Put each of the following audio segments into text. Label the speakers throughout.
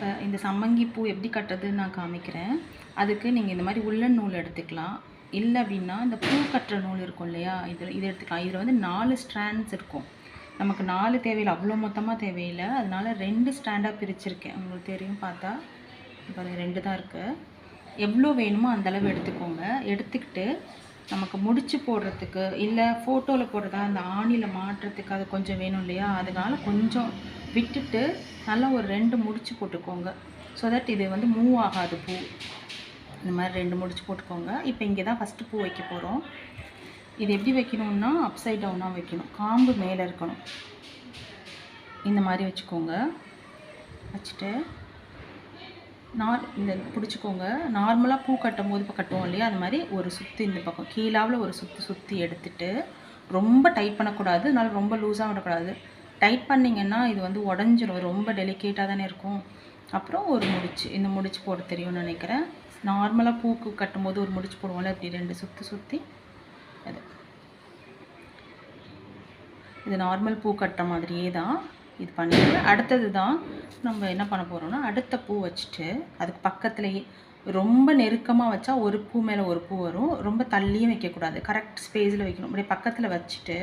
Speaker 1: இப்போ இந்த சம்மங்கி பூ எப்படி கட்டுறதுன்னு நான் காமிக்கிறேன். அதுக்கு நீங்கள் இந்த மாதிரி உள்ளன் நூல் எடுத்துக்கலாம். இல்லை அப்படின்னா இந்த பூ கட்டுற நூல் இருக்கும் இல்லையா? இதில் இது எடுத்துக்கலாம். இதில் வந்து நாலு ஸ்ட்ராண்ட்ஸ் இருக்கும். நமக்கு நாலு தேவையில்லை. அவ்வளோ மொத்தமாக தேவையில்லை. அதனால் ரெண்டு ஸ்டாண்டாக பிரிச்சிருக்கேன். உங்களுக்கு தெரியும் பார்த்தா. இப்போ ரெண்டு தான் இருக்குது எவ்வளோ வேணுமோ அந்தளவு எடுத்துக்கோங்க. எடுத்துக்கிட்டு நமக்கு முடிச்சு போடுறதுக்கு இல்லை ஃபோட்டோவில் போடுறதா அந்த ஆணியில் மாட்டுறதுக்கு அது கொஞ்சம் வேணும் இல்லையா? அதனால கொஞ்சம் விட்டுட்டு நல்லா ஒரு ரெண்டு முடிச்சு போட்டுக்கோங்க. ஸோ தட் இது வந்து மூவ் ஆகாது பூ. இந்த மாதிரி ரெண்டு முடிச்சு போட்டுக்கோங்க. இப்போ இங்கே தான் ஃபஸ்ட்டு பூ வைக்க போகிறோம் இது எப்படி வைக்கணும்னா அப்சைட் டவுனாக வைக்கணும். காம்பு மேலே இருக்கணும். இந்த மாதிரி வச்சுக்கோங்க. வச்சுட்டு நார் இந்த பிடிச்சிக்கோங்க. நார்மலாக பூ கட்டும் போது இப்போ கட்டுவோம் இல்லையா? அது மாதிரி ஒரு சுற்றி இந்த பக்கம். கீழாவில் ஒரு சுற்றி சுற்றி எடுத்துட்டு ரொம்ப டைட் பண்ணக்கூடாது. அதனால ரொம்ப லூஸாக விடக்கூடாது. டைட் பண்ணிங்கன்னா இது வந்து உடஞ்சிரும். ரொம்ப டெலிகேட்டாக தானே இருக்கும். அப்புறம் ஒரு முடிச்சு இந்த முடிச்சு போட தெரியும்னு நினைக்கிறேன். நார்மலாக பூக்கு கட்டும்போது ஒரு முடிச்சு போடுவோம்ல இப்படி ரெண்டு சுற்றி சுற்றி அது. இது நார்மல் பூ கட்டுற மாதிரியே தான் இது பண்ணிட்டு அடுத்தது தான் நம்ம என்ன பண்ண போகிறோம்னா அடுத்த பூ வச்சுட்டு அதுக்கு பக்கத்துலேயே ரொம்ப நெருக்கமாக வச்சா ஒரு பூ மேலே ஒரு பூ வரும். ரொம்ப தள்ளியும் வைக்கக்கூடாது. கரெக்ட் ஸ்பேஸில் வைக்கணும். அப்படியே பக்கத்தில் வச்சுட்டு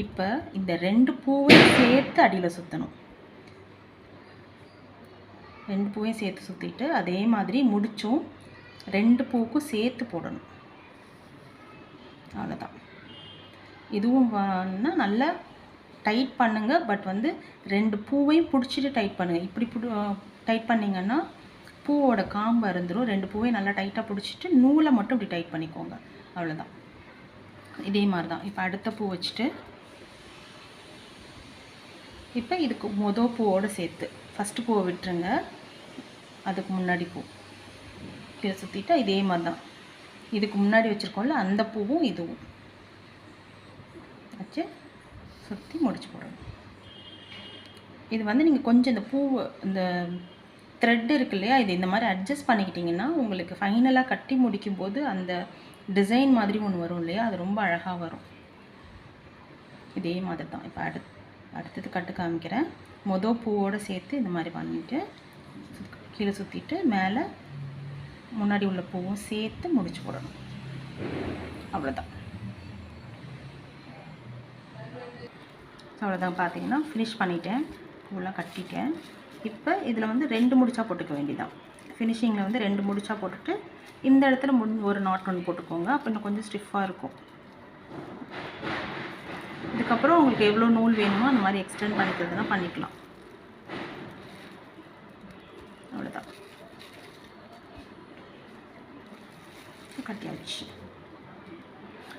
Speaker 1: இப்போ இந்த ரெண்டு பூவையும் சேர்த்து அடியில் சுற்றணும் ரெண்டு பூவையும் சேர்த்து சுற்றிட்டு அதே மாதிரி முடிச்சும் ரெண்டு பூவுக்கும் சேர்த்து போடணும். அவ்வளோதான் இதுவும் பண்ணா நல்லா டைட் பண்ணுங்கள் பட் வந்து ரெண்டு பூவையும் பிடிச்சிட்டு டைட் பண்ணுங்கள் இப்படி பிடி டைட் பண்ணிங்கன்னா பூவோட காம்பு அருந்துரும். ரெண்டு பூவையும் நல்லா டைட்டாக பிடிச்சிட்டு நூலை மட்டும் இப்படி டைட் பண்ணிக்கோங்க. அவ்வளோதான் இதே மாதிரி தான் இப்போ அடுத்த பூ வச்சுட்டு இப்போ இதுக்கு மொதல் பூவோடு சேர்த்து. ஃபஸ்ட்டு பூவை விட்டுருங்க. அதுக்கு முன்னாடி பூ. கீழே சுற்றிட்டா இதே மாதிரி தான் இதுக்கு முன்னாடி வச்சுருக்கோம்ல அந்த பூவும் இதுவும். வச்சு சுற்றி முடிச்சு போடணும். இது வந்து நீங்கள் கொஞ்சம் இந்த பூ இந்த த்ரெட் இருக்கு இல்லையா இது இந்த மாதிரி அட்ஜஸ்ட் பண்ணிக்கிட்டிங்கன்னா உங்களுக்கு ஃபைனலாக கட்டி முடிக்கும்போது அந்த டிசைன் மாதிரி ஒன்று வரும் இல்லையா அது ரொம்ப அழகாக வரும். இதே மாதிரி தான் இப்போ அடுத்து அடுத்தது கட்டு காமிக்கிறேன். மொதல் பூவோடு சேர்த்து இந்த மாதிரி பண்ணிவிட்டு கீழே சுற்றிட்டு மேலே முன்னாடி உள்ள பூவும் சேர்த்து முடிச்சு போடணும். அவ்வளோதான் அவ்வளோதான் பார்த்தீங்கன்னா ஃபினிஷ் பண்ணிட்டேன். பூலாம் கட்டிட்டேன். இப்போ இதில் வந்து ரெண்டு முடிச்சா போட்டுக்க வேண்டியதான் ஃபினிஷிங்கில் வந்து ரெண்டு முடிச்சா போட்டுட்டு இந்த இடத்துல முன் ஒரு நாட் ஒன்று போட்டுக்கோங்க. அப்போ இன்னும் கொஞ்சம் ஸ்டிஃபாக இருக்கும். அதுக்கப்புறம் உங்களுக்கு எவ்வளோ நூல் வேணுமோ அந்த மாதிரி எக்ஸ்டெண்ட் பண்ணிக்கிறதுனா பண்ணிக்கலாம். அவ்வளோதான் கட்டியாச்சு.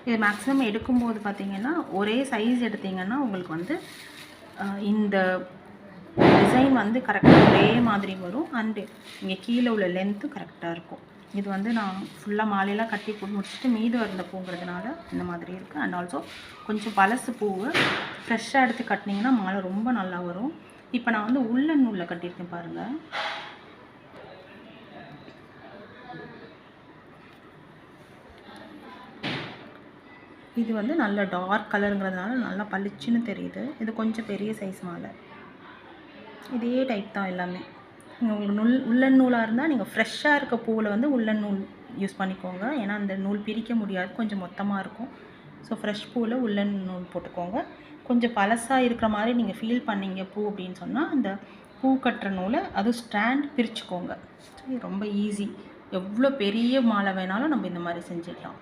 Speaker 1: இது மேக்ஸிமம் எடுக்கும்போது பார்த்தீங்கன்னா ஒரே சைஸ் எடுத்தீங்கன்னா உங்களுக்கு வந்து இந்த டிசைன் வந்து கரெக்டாக ஒரே மாதிரி வரும். அண்டு இங்கே கீழே உள்ள லென்த்து கரெக்டாக இருக்கும். இது வந்து நான் ஃபுல்லாக மாலையெல்லாம் கட்டி போட்டு முடிச்சுட்டு மீது இருந்த பூங்கிறதுனால இந்த மாதிரி இருக்குது அண்ட் ஆல்சோ கொஞ்சம் பழசு பூவு ஃப்ரெஷ்ஷாக எடுத்து கட்டினீங்கன்னா மாலை ரொம்ப நல்லா வரும். இப்போ நான் வந்து உள்ள நூலில் கட்டியிருக்கேன் பாருங்கள் இது வந்து நல்ல டார்க் கலருங்கிறதுனால நல்லா பளிச்சுன்னு தெரியுது. இது கொஞ்சம் பெரிய சைஸ் மாலை. இதே டைப் தான் எல்லாமே. நீங்கள் உங்களுக்கு நூல் உள்ளன் நூலாக இருந்தால் நீங்கள் ஃப்ரெஷ்ஷாக இருக்க பூவில் வந்து உள்ளன் நூல் யூஸ் பண்ணிக்கோங்க. ஏன்னா அந்த நூல் பிரிக்க முடியாது. கொஞ்சம் மொத்தமாக இருக்கும். ஸோ ஃப்ரெஷ் பூவில் உள்ளன் நூல் போட்டுக்கோங்க. கொஞ்சம் பழசாக இருக்கிற மாதிரி நீங்கள் ஃபீல் பண்ணீங்க பூ அப்படின்னு சொன்னால் அந்த பூ கட்டுற நூலை அதுவும் ஸ்டாண்ட் பிரிச்சுக்கோங்க. ரொம்ப ஈஸி எவ்வளோ பெரிய மாலை வேணாலும் நம்ம இந்த மாதிரி செஞ்சிடலாம்.